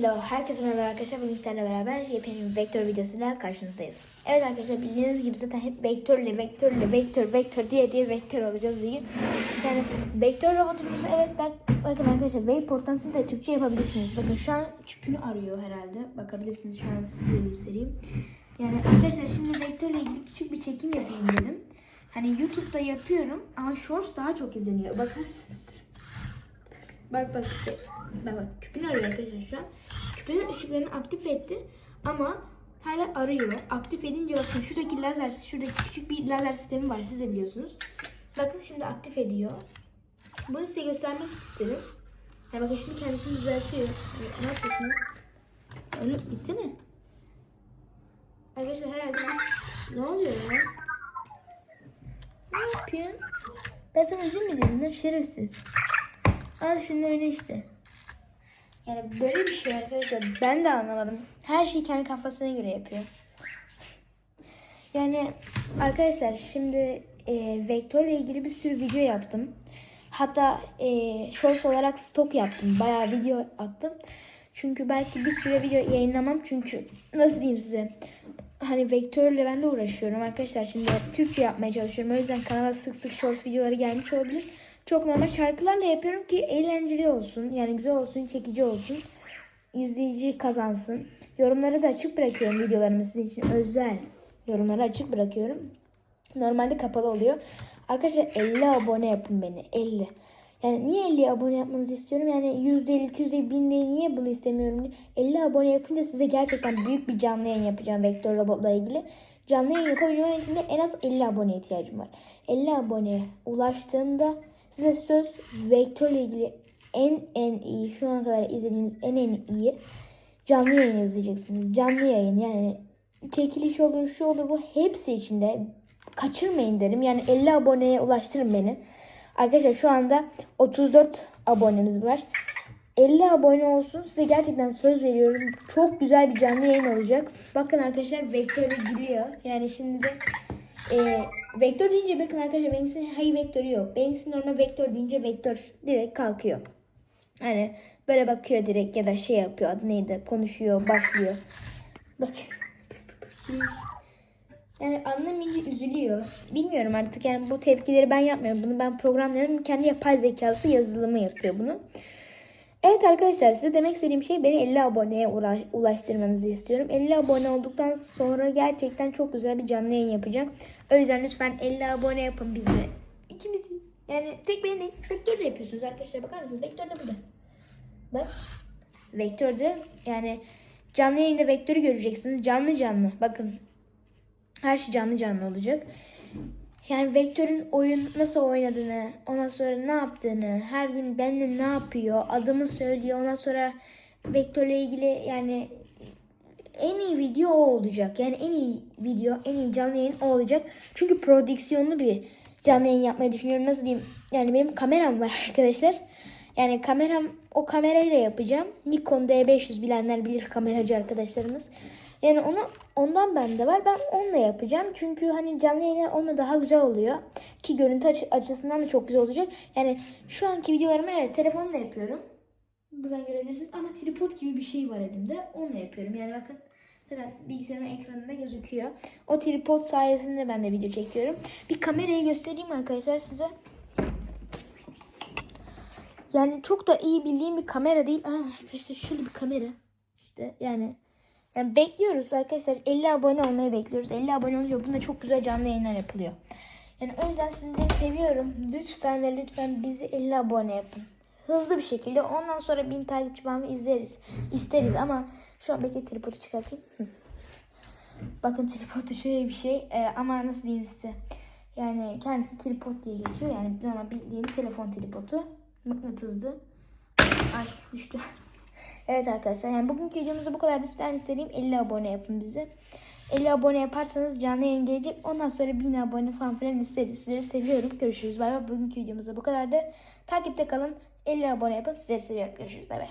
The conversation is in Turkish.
Hello, herkese merhaba arkadaşlar. Bugün sizlerle beraber yepyeni bir vektör videosuyla karşınızdayız. Evet arkadaşlar bildiğiniz gibi zaten hep vektörle, vektörle, vektör, vektör diye diye vektör olacağız bugün. Yani vektör robotumuzu evet bak, bakın arkadaşlar Wayport'tan siz de Türkçe yapabilirsiniz. Bakın şu an çipini arıyor herhalde. Bakabilirsiniz şu an size göstereyim. Yani arkadaşlar şimdi vektörle ilgili küçük bir çekim yapayım dedim. Hani YouTube'da yapıyorum ama Shorts daha çok izleniyor. Bakar mısınız? Bak bak. Bak bak küpünü arıyor arkadaşlar şu an. Küpünün ışıklarını aktif etti ama hala arıyor. Aktif edince bakın şuradaki lazer, şuradaki küçük bir lazer sistemi var siz de biliyorsunuz. Bakın şimdi aktif ediyor. Bunu size göstermek istedim. Yani bakın şimdi kendisini düzeltiyor. Ne yapıyorsun? Öyle gitsene. Arkadaşlar herhalde. Ne oluyor ya? Ne yapıyorsun? Ben sana özür mü dedim lan şerefsiz. Al şunu öyle işte. Yani böyle bir şey arkadaşlar ben de anlamadım. Her şeyi kendi kafasına göre yapıyor. Yani arkadaşlar şimdi e, vektörle ilgili bir sürü video yaptım. Hatta e, shorts olarak stok yaptım. Bayağı video attım. Çünkü belki bir süre video yayınlamam. Çünkü nasıl diyeyim size. Hani vektörle ben de uğraşıyorum arkadaşlar. Şimdi Türkçe yapmaya çalışıyorum. O yüzden kanala sık sık shorts videoları gelmiş olabilir. Çok normal şarkılarla yapıyorum ki eğlenceli olsun. Yani güzel olsun, çekici olsun. İzleyici kazansın. Yorumları da açık bırakıyorum videolarımı sizin için özel. Yorumları açık bırakıyorum. Normalde kapalı oluyor. Arkadaşlar 50 abone yapın beni. 50. Yani niye 50 abone yapmanızı istiyorum? Yani %50, 200 değil, 1000 değil. Niye bunu istemiyorum? 50 abone yapınca size gerçekten büyük bir canlı yayın yapacağım vektör robotla ilgili. Canlı yayın yapabilmem için de en az 50 abone ihtiyacım var. 50 aboneye ulaştığımda size söz vektörle ilgili en en iyi şu ana kadar izlediğiniz en en iyi canlı yayın izleyeceksiniz. Canlı yayın yani çekiliş olur şu olur bu hepsi içinde kaçırmayın derim. Yani 50 aboneye ulaştırın beni. Arkadaşlar şu anda 34 abonemiz var. 50 abone olsun. Size gerçekten söz veriyorum. Çok güzel bir canlı yayın olacak. Bakın arkadaşlar vektörle gülüyor. Yani şimdi de e, vektör deyince bakın arkadaşlar benimkisi hay vektörü yok. Benimkisi normal vektör deyince vektör direkt kalkıyor. Hani böyle bakıyor direkt ya da şey yapıyor adı neydi konuşuyor başlıyor. Bakın. Yani anlamayınca üzülüyor. Bilmiyorum artık yani bu tepkileri ben yapmıyorum. Bunu ben programlıyorum. Kendi yapay zekası yazılımı yapıyor bunu. Evet arkadaşlar size demek istediğim şey beni 50 aboneye ulaştırmanızı istiyorum. 50 abone olduktan sonra gerçekten çok güzel bir canlı yayın yapacağım. O yüzden lütfen 50 abone yapın bizi. İkimizi. Yani tek beni değil. Vektör de yapıyorsunuz arkadaşlar. Bakar mısınız? Vektör de burada. Bak. Vektörde yani canlı yayında vektörü göreceksiniz. Canlı canlı. Bakın. Her şey canlı canlı olacak. Yani Vektör'ün oyun nasıl oynadığını, ondan sonra ne yaptığını, her gün benimle ne yapıyor, adımı söylüyor. Ondan sonra Vektör'le ilgili yani en iyi video o olacak. Yani en iyi video, en iyi canlı yayın o olacak. Çünkü prodüksiyonlu bir canlı yayın yapmayı düşünüyorum. Nasıl diyeyim? Yani benim kameram var arkadaşlar. Yani kameram o kamerayla yapacağım. Nikon D500 bilenler bilir kameracı arkadaşlarımız. Yani onu ondan bende var. Ben onunla yapacağım. Çünkü hani canlı yayınlar onunla daha güzel oluyor. Ki görüntü açı- açısından da çok güzel olacak. Yani şu anki videolarımı evet telefonla yapıyorum. Buradan görebilirsiniz. Ama tripod gibi bir şey var elimde. Onunla yapıyorum. Yani bakın zaten bilgisayarımın ekranında gözüküyor. O tripod sayesinde ben de video çekiyorum. Bir kamerayı göstereyim arkadaşlar size. Yani çok da iyi bildiğim bir kamera değil. Aa, arkadaşlar şöyle bir kamera. İşte yani yani bekliyoruz arkadaşlar 50 abone olmayı bekliyoruz. 50 abone olunca bunda çok güzel canlı yayınlar yapılıyor. Yani o yüzden sizleri seviyorum. Lütfen ve lütfen bizi 50 abone yapın. Hızlı bir şekilde ondan sonra 1000 takipçi falan izleriz. isteriz ama şu an bekle tripodu çıkartayım. Bakın tripod da şöyle bir şey Ee, ama nasıl diyeyim size. Yani kendisi tripod diye geçiyor. Yani normal bildiğin telefon tripodu. Mıknatıslı. Ay düştü. Evet arkadaşlar yani bugünkü videomuzda bu kadar. Sizden istediğim 50 abone yapın bize. 50 abone yaparsanız canlı yayın gelecek. Ondan sonra 1000 abone falan filan isteriz. Sizleri seviyorum. Görüşürüz. Bay bay. Bugünkü videomuzda bu kadar da. Takipte kalın. 50 abone yapın. Sizleri seviyorum. Görüşürüz. Bay bay.